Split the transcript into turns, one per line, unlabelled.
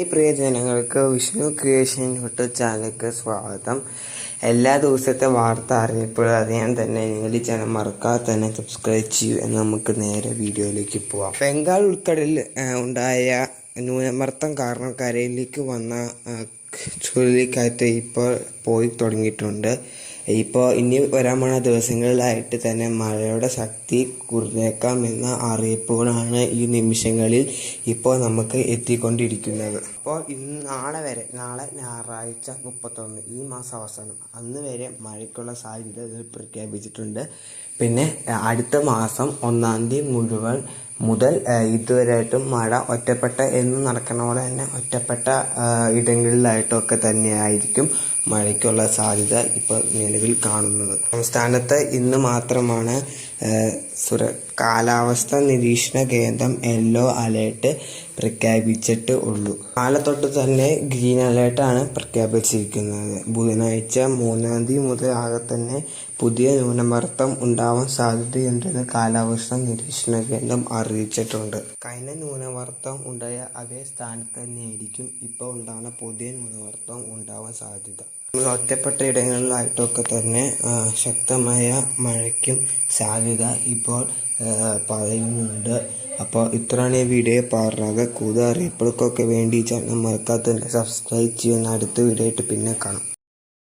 ഈ പ്രിയ ജനങ്ങൾക്ക് Vishnu creation YouTube ചാനലിലേക്ക് സ്വാഗതം. എല്ലാ ദിവസത്തെ വാർത്ത അറിഞ്ഞപ്പോൾ അറിയാൻ തന്നെ നിങ്ങൾ ഈ ചാനൽ മറക്കാതെ തന്നെ സബ്സ്ക്രൈബ് ചെയ്യൂ എന്ന് നമുക്ക് നേരെ വീഡിയോയിലേക്ക് പോവാം. ബംഗാൾ ഉൾക്കടലിൽ ഉണ്ടായ ന്യൂനമർദ്ദം കാരണം കരയിലേക്ക് വന്ന ചുഴലിക്കാറ്റ് ഇപ്പോൾ പോയി തുടങ്ങിയിട്ടുണ്ട്. ഇപ്പോൾ ഇനി വരാൻ പോണ ദിവസങ്ങളിലായിട്ട് തന്നെ മഴയുടെ ശക്തി കുറഞ്ഞേക്കാം എന്ന അറിയിപ്പുകളാണ് ഈ നിമിഷങ്ങളിൽ ഇപ്പോൾ നമുക്ക് എത്തിക്കൊണ്ടിരിക്കുന്നത്. അപ്പോൾ ഇന്ന് നാളെ വരെ നാളെ ഞായറാഴ്ച മുപ്പത്തൊന്ന് ഈ മാസം അവസാനം അന്ന് വരെ മഴയ്ക്കുള്ള സാധ്യത പ്രഖ്യാപിച്ചിട്ടുണ്ട്. പിന്നെ അടുത്ത മാസം ഒന്നാം തീയതി മുഴുവൻ മുതൽ ഇതുവരെയായിട്ടും മഴ ഒറ്റപ്പെട്ട എന്ന് നടക്കണ പോലെ തന്നെ ഒറ്റപ്പെട്ട ഇടങ്ങളിലായിട്ടൊക്കെ തന്നെയായിരിക്കും. മഴയ്ക്കുള്ള സാധ്യത ഇപ്പോൾ നിലവിൽ കാണുന്നത്. സംസ്ഥാനത്ത് ഇന്ന് മാത്രമാണ് സുര കാലാവസ്ഥ നിരീക്ഷണ കേന്ദ്രം യെല്ലോ അലേർട്ട് പ്രഖ്യാപിച്ചിട്ട് ഉള്ളൂ. നാളെ തൊട്ട് തന്നെ ഗ്രീൻ അലേർട്ടാണ് പ്രഖ്യാപിച്ചിരിക്കുന്നത്. ബുധനാഴ്ച മൂന്നാം തീയതി മുതൽ ആകെ തന്നെ പുതിയ ന്യൂനമർദ്ദം ഉണ്ടാവാൻ സാധ്യതയുണ്ടെന്ന് കാലാവസ്ഥ നിരീക്ഷണ കേന്ദ്രം അറിയിച്ചിട്ടുണ്ട്. കഴിഞ്ഞ ന്യൂനമർദ്ദം ഉണ്ടായ അതേ സ്ഥാനത്ത് തന്നെയായിരിക്കും ഇപ്പോൾ ഉണ്ടാകുന്ന പുതിയ ന്യൂനമർദ്ദം ഉണ്ടാവാൻ സാധ്യത. ഒറ്റപ്പെട്ട ഇടങ്ങളിലായിട്ടൊക്കെ തന്നെ ശക്തമായ മഴയ്ക്കും സാധ്യത ഇപ്പോൾ പറയുന്നുണ്ട്. അപ്പോൾ ഇത്രയാണ് ഈ വീഡിയോ പാടുന്നത് കൂടുതൽ അറിയിപ്പുകൾക്കൊക്കെ വേണ്ടി ചാനൽ മറക്കാത്ത സബ്സ്ക്രൈബ് ചെയ്യുന്ന അടുത്ത വീഡിയോ ആയിട്ട് പിന്നെ കാണാം.